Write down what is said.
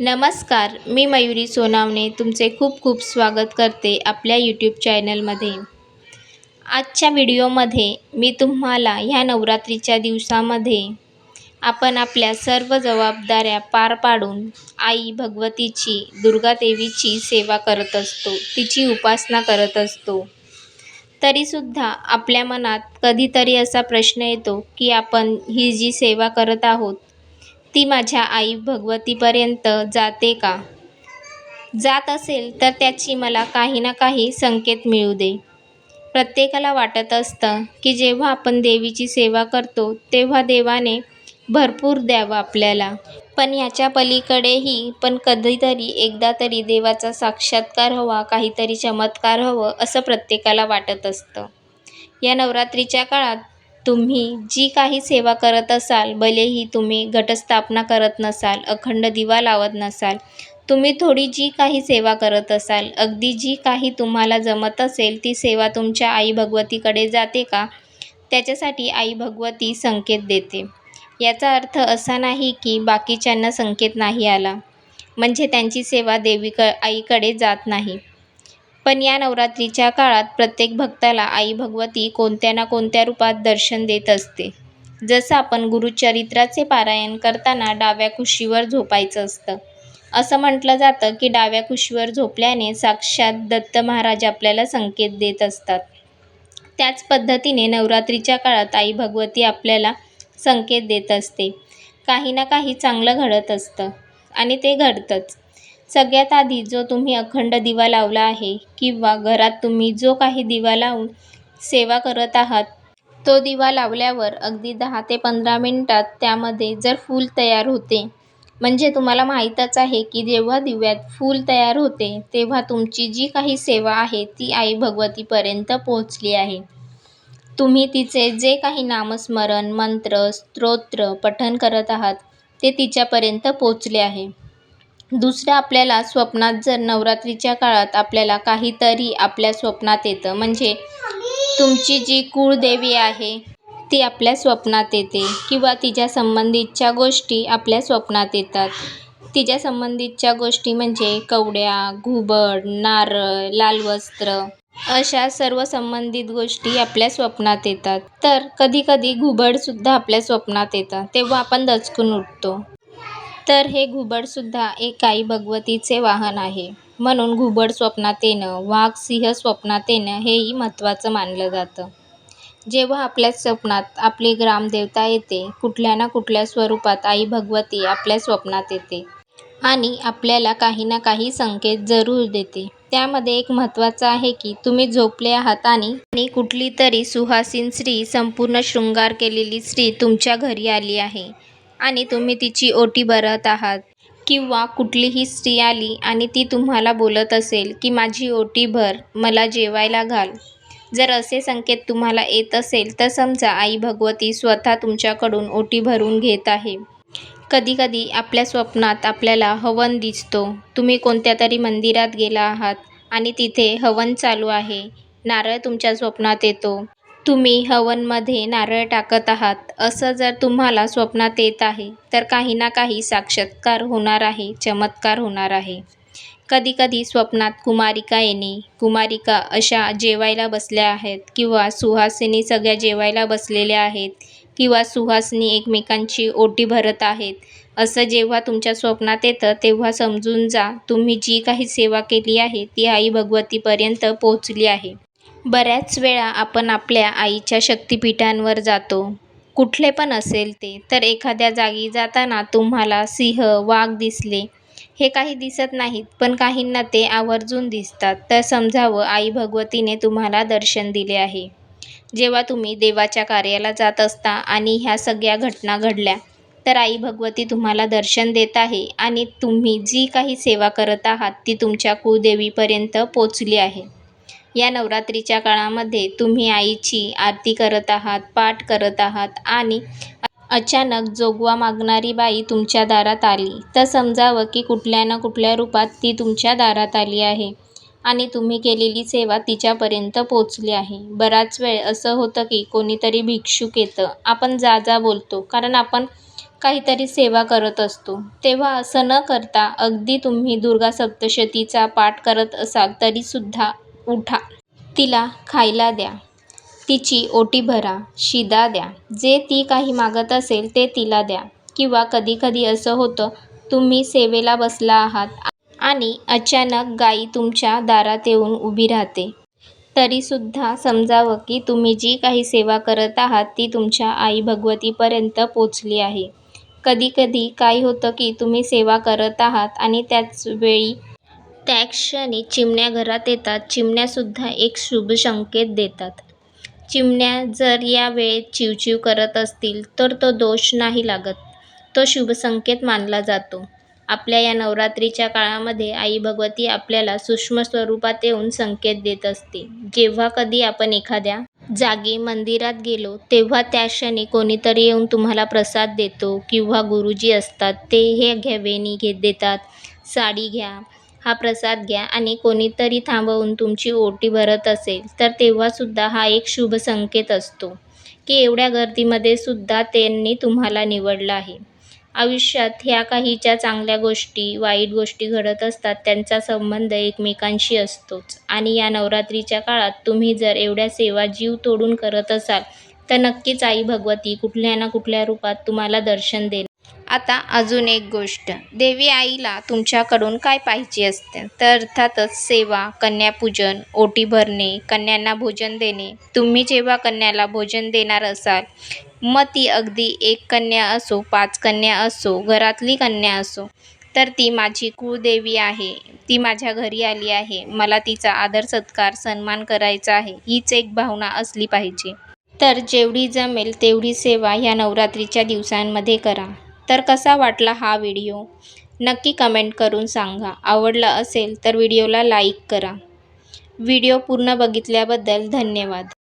नमस्कार मी मयुरी सोनावणे तुमचे खूप खूप स्वागत करते आपल्या यूट्यूब चॅनलमध्ये आजच्या व्हिडिओमध्ये मी तुम्हाला ह्या नवरात्रीच्या दिवसामध्ये आपण आपल्या सर्व जबाबदाऱ्या पार पाडून आई भगवतीची दुर्गादेवीची सेवा करत असतो तिची उपासना करत असतो. तरीसुद्धा आपल्या मनात कधीतरी असा प्रश्न येतो की आपण ही जी सेवा करत आहोत ती माझ्या आई भगवतीपर्यंत जाते का? जात असेल तर त्याची मला काही ना काही संकेत मिळू दे. प्रत्येकाला वाटत असतं की जेव्हा आपण देवीची सेवा करतो तेव्हा देवाने भरपूर द्यावं आपल्याला. पण ह्याच्या पलीकडेही पण कधीतरी एकदा तरी देवाचा साक्षात्कार हवा काहीतरी चमत्कार हवं असं प्रत्येकाला वाटत असतं. या नवरात्रीच्या काळात तुम्ही जी काही सेवा करत असाल भलेही तुम्ही घटस्थापना करत नसाल अखंड दिवा लावत नसाल तुम्ही थोडी जी काही सेवा करत असाल अगदी जी काही तुम्हाला जमत असेल ती सेवा तुमच्या आई भगवतीकडे जाते का? त्याच्यासाठी आई भगवती संकेत देते. याचा अर्थ असा नाही की बाकीच्यांना संकेत नाही आला. म्हणजे त्यांची सेवा देवीक आईकडे जात नाही. पण या नवरात्रीच्या काळात प्रत्येक भक्ताला आई भगवती कोणत्या ना कोणत्या रूपात दर्शन देत असते. जसं आपण गुरुचरित्राचे पारायण करताना डाव्या कुशीवर झोपायचं असतं. असं म्हटलं जातं की डाव्या कुशीवर झोपल्याने साक्षात दत्त महाराज आपल्याला संकेत देत असतात. त्याच पद्धतीने नवरात्रीच्या काळात आई भगवती आपल्याला संकेत देत असते. काही ना काही चांगलं घडत असतं आणि ते घडतंच. सगळ्यात आधी जो तुम्ही अखंड दिवा लावला आहे किंवा घरात तुम्ही जो काही दिवा लावून सेवा करत आहात तो दिवा लावल्यावर अगदी दहा ते पंधरा मिनटात त्यामध्ये जर फूल तयार होते म्हणजे तुम्हाला माहीतच आहे की जेव्हा दिव्यात फूल तयार होते तेव्हा तुमची जी काही सेवा आहे ती आई भगवतीपर्यंत पोहोचली आहे. तुम्ही तिचे जे काही नामस्मरण मंत्र स्तोत्र पठण करत आहात ते तिच्यापर्यंत पोचले आहे. दुसरं आपल्याला स्वप्नात जर नवरात्रीच्या काळात आपल्याला काहीतरी आपल्या स्वप्नात येतं म्हणजे तुमची जी कुळदेवी आहे ती आपल्या स्वप्नात येते किंवा तिच्या संबंधितच्या गोष्टी आपल्या स्वप्नात येतात. तिच्या संबंधितच्या गोष्टी म्हणजे कवड्या घुबड नारळ लाल वस्त्र अशा सर्व संबंधित गोष्टी आपल्या स्वप्नात येतात. तर कधीकधी घुबडसुद्धा आपल्या स्वप्नात येतात तेव्हा आपण दचकून उठतो. तर हे घुबडसुद्धा एक आई भगवतीचे वाहन आहे. म्हणून घुबड स्वप्नात येणं वाघ सिंह स्वप्नात येणं हेही महत्त्वाचं मानलं जातं. जेव्हा आपल्या स्वप्नात आपली ग्रामदेवता येते कुठल्या ना कुठल्या स्वरूपात आई भगवती आपल्या स्वप्नात येते. आणि आपल्याला काही ना काही संकेत जरूर देते. त्यामध्ये एक महत्त्वाचं आहे की तुम्ही झोपले आहात आणि कुठली तरी सुहासीन स्त्री संपूर्ण शृंगार केलेली स्त्री तुमच्या घरी आली आहे. आणि तुम्ही तिची ओटी भरत आहात. किंवा कुठलीही स्त्री आली आणि ती तुम्हाला बोलत असेल की माझी ओटी भर मला जेवायला घाल. जर असे संकेत तुम्हाला येत असेल तर समजा आई भगवती स्वतः तुमच्याकडून ओटी भरून घेत आहे. कधीकधी आपल्या स्वप्नात आपल्याला हवन दिसतो. तुम्ही कोणत्या तरी मंदिरात गेला आहात आणि तिथे हवन चालू आहे. नारळ तुमच्या स्वप्नात येतो. तुम्ही हवनमध्ये नारळ टाकत आहात असं जर तुम्हाला स्वप्नात येत आहे तर काही ना काही साक्षात्कार होणार आहे चमत्कार होणार आहे. कधीकधी स्वप्नात कुमारिका येणे कुमारिका अशा जेवायला बसल्या आहेत किंवा सुहासिनी सगळ्या जेवायला बसलेल्या आहेत किंवा सुहासिनी एकमेकांची ओटी भरत आहेत असं जेव्हा तुमच्या स्वप्नात येतं तेव्हा समजून जा तुम्ही जी काही सेवा केली आहे ती आई भगवतीपर्यंत पोहोचली आहे. बऱ्याच वेळा आपण आपल्या आईच्या शक्तिपीठांवर जातो. कुठले पण असेल ते तर एखाद्या जागी जाताना तुम्हाला सिंह वाघ दिसले. हे काही दिसत नाहीत पण काहींना ते आवर्जून दिसतात. तर समजावं आई भगवतीने तुम्हाला दर्शन दिले आहे. जेव्हा तुम्ही देवाच्या कार्याला जात असता आणि ह्या सगळ्या घटना घडल्या तर आई भगवती तुम्हाला दर्शन देत आहे आणि तुम्ही जी काही सेवा करत आहात ती तुमच्या कुळदेवीपर्यंत पोचली आहे. या नवरात्रीच्या काळामध्ये तुम्ही आईची आरती करत आहात पाठ करत आहात आणि अचानक जोगवा मागणारी बाई तुमच्या दारात आली. तर समजावं की कुठल्या ना कुठल्या रूपात ती तुमच्या दारात आली आहे आणि तुम्ही केलेली सेवा तिच्यापर्यंत पोचली आहे. बराच वेळ असं होतं की कोणीतरी भिक्षुक येतं. आपण जा जा बोलतो कारण आपण काहीतरी सेवा करत असतो. तेव्हा असं न करता अगदी तुम्ही दुर्गा सप्तशतीचा पाठ करत असाल तरीसुद्धा उठा. तिला खायला द्या. तिची ओटी भरा शिदा द्या. जे ती काही मागत असेल ते तिला द्या. किंवा कधीकधी असं होतं तुम्ही सेवेला बसला आहात आणि अचानक गाई तुमच्या दारात येऊन उभी राहते. तरीसुद्धा समजावं की तुम्ही जी काही सेवा करत आहात ती तुमच्या आई भगवतीपर्यंत पोचली आहे. कधीकधी काय होतं की तुम्ही सेवा करत आहात आणि त्याच वेळी त्या क्षणी चिमण्या घरात येतात. चिमण्यासुद्धा एक शुभ संकेत देतात. चिमण्या जर या वेळेत चिवचिव करत असतील तर तो दोष नाही लागत. तो शुभ संकेत मानला जातो. आपल्या या नवरात्रीच्या काळामध्ये आई भगवती आपल्याला सूक्ष्म स्वरूपात येऊन संकेत देत असते. जेव्हा कधी आपण एखाद्या जागी मंदिरात गेलो तेव्हा त्या क्षणी कोणीतरी येऊन तुम्हाला प्रसाद देतो किंवा गुरुजी असतात ते हे घ्या वेणी घेत देतात. साडी घ्या हा प्रसाद घ्या आणि कोणीतरी थांबवून तुमची ओटी भरत असेल तर तेव्हासुद्धा हा एक शुभ संकेत असतो की एवढ्या गर्दीमध्ये सुद्धा त्यांनी तुम्हाला निवडलं आहे. आयुष्यात ह्या काही ज्या चांगल्या गोष्टी वाईट गोष्टी घडत असतात त्यांचा संबंध एकमेकांशी असतोच. आणि या नवरात्रीच्या काळात तुम्ही जर एवढ्या सेवा जीव तोडून करत असाल तर नक्कीच आई भगवती कुठल्या ना कुठल्या रूपात तुम्हाला दर्शन देईल आता अजून एक गोष्ट. देवी आईला तुमच्याकडून काय पाहिजे असते? तर अर्थातच सेवा कन्यापूजन ओटी भरणे कन्यांना भोजन देणे. तुम्ही जेव्हा कन्याला भोजन देणार असाल मग ती अगदी एक कन्या असो पाच कन्या असो घरातली कन्या असो तर ती माझी कुळदेवी आहे. ती माझ्या घरी आली आहे. मला तिचा आदर सत्कार सन्मान करायचा आहे. हीच एक भावना असली पाहिजे. तर जेवढी जमेल तेवढी सेवा ह्या नवरात्रीच्या दिवसांमध्ये करा. तर कसा वाटला हा व्हिडिओ? नक्की कमेंट करून सांगा. आवडला असेल तर व्हिडिओला लाईक करा. व्हिडिओ पूर्ण बघितल्याबद्दल धन्यवाद.